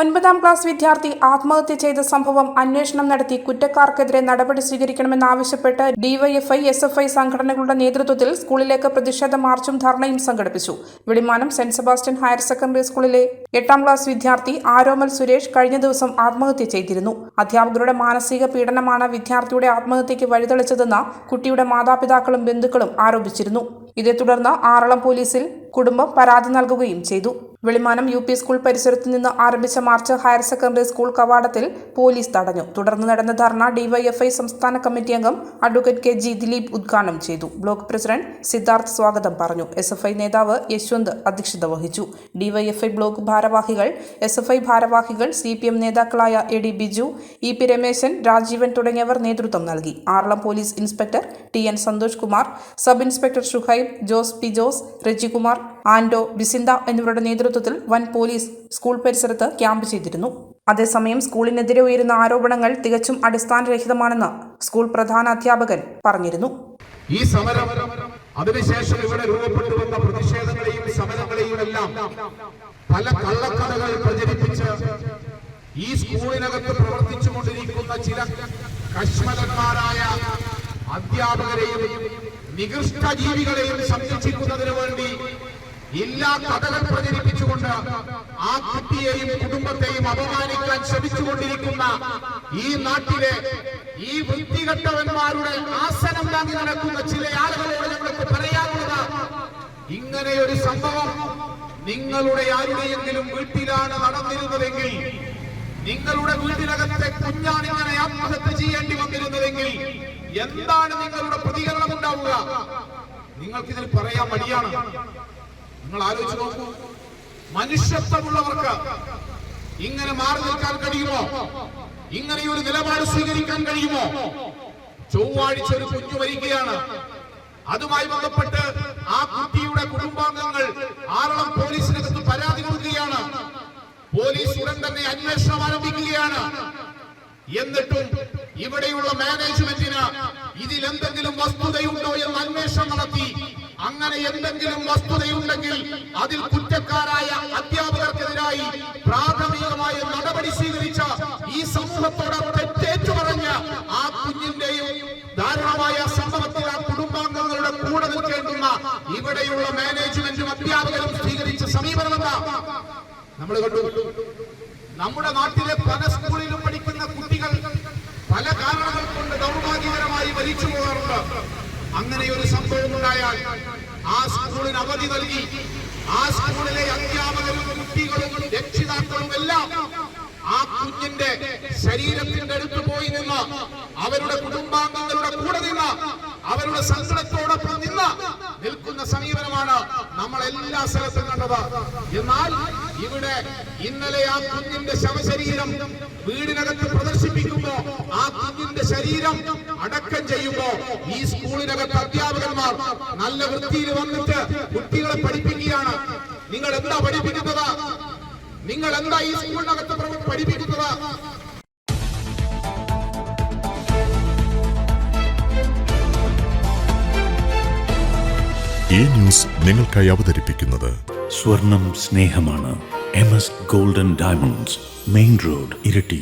ഒൻപതാം ക്ലാസ് വിദ്യാർത്ഥി ആത്മഹത്യ ചെയ്ത സംഭവം അന്വേഷണം നടത്തി കുറ്റക്കാർക്കെതിരെ നടപടി സ്വീകരിക്കണമെന്നാവശ്യപ്പെട്ട് ഡിവൈഎഫ്ഐ എസ് എഫ് ഐ സംഘടനകളുടെ നേതൃത്വത്തിൽ സ്കൂളിലേക്ക് പ്രതിഷേധ മാർച്ചും ധർണയും സംഘടിപ്പിച്ചു. വിളിമാനം സെന്റ് സെബാസ്റ്റ്യൻ ഹയർ സെക്കൻഡറി സ്കൂളിലെ എട്ടാം ക്ലാസ് വിദ്യാർത്ഥി ആരോമൽ സുരേഷ് കഴിഞ്ഞ ദിവസം ആത്മഹത്യ ചെയ്തിരുന്നു. അധ്യാപകരുടെ മാനസിക പീഡനമാണ് വിദ്യാർത്ഥിയുടെ ആത്മഹത്യയ്ക്ക് വഴിതെളിച്ചതെന്ന് കുട്ടിയുടെ മാതാപിതാക്കളും ബന്ധുക്കളും ആരോപിച്ചിരുന്നു. ഇതേ തുടർന്ന് ആറളം പോലീസിൽ കുടുംബം പരാതി നൽകുകയും ചെയ്തു. വെളിമാനം യു പി സ്കൂൾ പരിസരത്ത് നിന്ന് ആരംഭിച്ച മാർച്ച് ഹയർ സെക്കൻഡറി സ്കൂൾ കവാടത്തിൽ പോലീസ് തടഞ്ഞു. തുടർന്ന് നടന്ന ധർണ ഡിവൈഎഫ്ഐ സംസ്ഥാന കമ്മിറ്റി അംഗം അഡ്വക്കേറ്റ് കെ ജി ദിലീപ് ഉദ്ഘാടനം ചെയ്തു. ബ്ലോക്ക് പ്രസിഡന്റ് സിദ്ധാർത്ഥ് സ്വാഗതം പറഞ്ഞു. എസ് എഫ് ഐ നേതാവ് യശ്വന്ത് അധ്യക്ഷത വഹിച്ചു. ഡിവൈഎഫ്ഐ ബ്ലോക്ക് ഭാരവാഹികൾ എസ് എഫ് ഐ ഭാരവാഹികൾ സി പി എം നേതാക്കളായ A D Biju E P Rameshan Rajeevan തുടങ്ങിയവർ നേതൃത്വം നൽകി. Aralam police inspector T N Santhosh Kumar sub inspector Shuhaib Jose P Jose Rejikumar ആൻഡോ ബിസിന്ത എന്നിവരുടെ നേതൃത്വത്തിൽ വൻ പോലീസ് സ്കൂൾ പരിസരത്ത് ക്യാമ്പ് ചെയ്തിരുന്നു. അതേസമയം സ്കൂളിനെതിരെ ഉയരുന്ന ആരോപണങ്ങൾ തികച്ചും അടിസ്ഥാനരഹിതമാണെന്ന് സ്കൂൾ പ്രധാന അധ്യാപകൻ പറഞ്ഞിരുന്നു. ഈ സമരം അതിനുശേഷം ഇവിടെ രൂപപ്പെട്ടു വന്ന പ്രതിഷേധങ്ങളെയും സമരങ്ങളെയും എല്ലാം പല കള്ളക്കഥകൾ പ്രചരിപ്പിച്ച് ഈ സ്കൂളിനകത്ത് പ്രവർത്തിച്ചുകൊണ്ടിരിക്കുന്ന ചില കശ്മലന്മാരായ അധ്യാപകരെയും നികൃഷ്ട ജീവികളെയും സംരക്ഷിക്കുന്നതിന് വേണ്ടി എല്ലാ കഥകൾ പ്രചരിപ്പിച്ചുകൊണ്ട് ആ കുട്ടിയെയും കുടുംബത്തെയും അപമാനിക്കാൻ ശ്രമിച്ചുകൊണ്ടിരിക്കുന്ന ഈ നാട്ടിലെ ഈ വൃത്തികെട്ടവന്മാരുടെ ആസനം താങ്ങി നടക്കുന്ന ചില ആളുകളോട് ഞങ്ങൾക്ക് പറയാനുള്ളത്. ഇങ്ങനെ ഒരു സംഭവം നിങ്ങളുടെ ആരുടെയെങ്കിലും വീട്ടിലാണ് നടന്നിരുന്നതെങ്കിൽ നിങ്ങളുടെ വീട്ടിനകത്തെ കുഞ്ഞാണ് ഇങ്ങനെ ആത്മഹത്യ ചെയ്യേണ്ടി വന്നിരുന്നതെങ്കിൽ എന്താണ് നിങ്ങളുടെ പ്രതികരണം ഉണ്ടാവുക? നിങ്ങൾക്കിതിൽ പറയാൻ മടിയാണ്. നിങ്ങൾ ആലോചിച്ച് നോക്കൂ. മനുഷ്യത്വമുള്ളവർക്ക് ഇങ്ങനെ മാറി നിൽക്കാൻ കഴിയുമോ? ഇങ്ങനെ ഒരു നിലപാട് സ്വീകരിക്കാൻ കഴിയുമോ? ചൊവ്വാഴ്ച ഒരു കുഞ്ഞു വരികയാണ്. അതുമായി ബന്ധപ്പെട്ട് ആ കുട്ടിയുടെ കുടുംബാംഗങ്ങൾ ആറളം പോലീസിനകത്ത് പരാതി കൊടുക്കുകയാണ്. പോലീസ് ഉടൻ തന്നെ അന്വേഷണം ആരംഭിക്കുകയാണ്. എന്നിട്ടും ഇവിടെയുള്ള മാനേജ്മെന്റിന് ഇതിൽ എന്തെങ്കിലും വസ്തുതയുണ്ടോ എന്ന് അന്വേഷണം നടത്തി അങ്ങനെ എന്തെങ്കിലും വസ്തുതയുണ്ടെങ്കിൽ അതിൽ കുറ്റക്കാരായ അധ്യാപകർക്കെതിരായി പ്രാഥമികമായ നടപടി സ്വീകരിച്ച ഈ സമൂഹത്തോട് തെറ്റേറ്റു പറഞ്ഞ ആ കുഞ്ഞിന്റെയും ദാരുണമായ സംഭവത്തിൽ ആ കുടുംബാംഗങ്ങളുടെ കൂടെ നിൽക്കേണ്ടുന്ന ഇവിടെയുള്ള മാനേജ്മെന്റും അധ്യാപകരും സ്വീകരിച്ച സമീപനം എന്താ? നമ്മൾ കണ്ടു. നമ്മുടെ നാട്ടിലെ പല സ്കൂളിലും പഠിക്കുന്ന കുട്ടികൾ പല കാരണങ്ങൾ കൊണ്ട് ദൗർഭാഗ്യകരമായി മരിച്ചു പോകാറുണ്ട്. അങ്ങനെ ഒരു സംഭവം ഉണ്ടായാൽ ആ സ്കൂളിന് അവധി നൽകി. ആ സ്കൂളിലെ അധ്യാപകരും കുട്ടികളും രക്ഷിതാക്കളും എല്ലാം ആ കുഞ്ഞിന്റെ ശരീരത്തിന്റെ അടുത്ത് പോയി നിന്ന് അവരുടെ കുടുംബാംഗങ്ങളുടെ കൂടെ നിന്ന് അവരുടെ സങ്കടത്തോടൊപ്പം നിന്ന് നിൽക്കുന്ന സമീപനമാണ് നമ്മൾ എല്ലാ സ്ഥലത്തും കണ്ടത്. എന്നാൽ ഇവിടെ ഇന്നലെ ആ കുഞ്ഞിന്റെ ശവശരീരം വീടിനകത്ത് പ്രദർശിപ്പിക്കുമ്പോ ആ കുഞ്ഞിന്റെ ശരീരം അടക്കം ചെയ്യുമ്പോ ഈ സ്കൂളിനകത്ത് അധ്യാപകന്മാർ നല്ല വൃത്തിയിൽ വന്നിട്ട് കുട്ടികളെ പഠിപ്പിക്കുകയാണ്. നിങ്ങൾ എന്താ പഠിപ്പിക്കുന്നത്? നിങ്ങൾ എന്താ ഈ സ്കൂളിനകത്ത് പഠിപ്പിക്കുന്നത്? ഈ ന്യൂസ് നിങ്ങൾക്കായി അവതരിപ്പിക്കുന്നത് സ്വർണം സ്നേഹമാണ്. M S golden diamonds main road Iritty.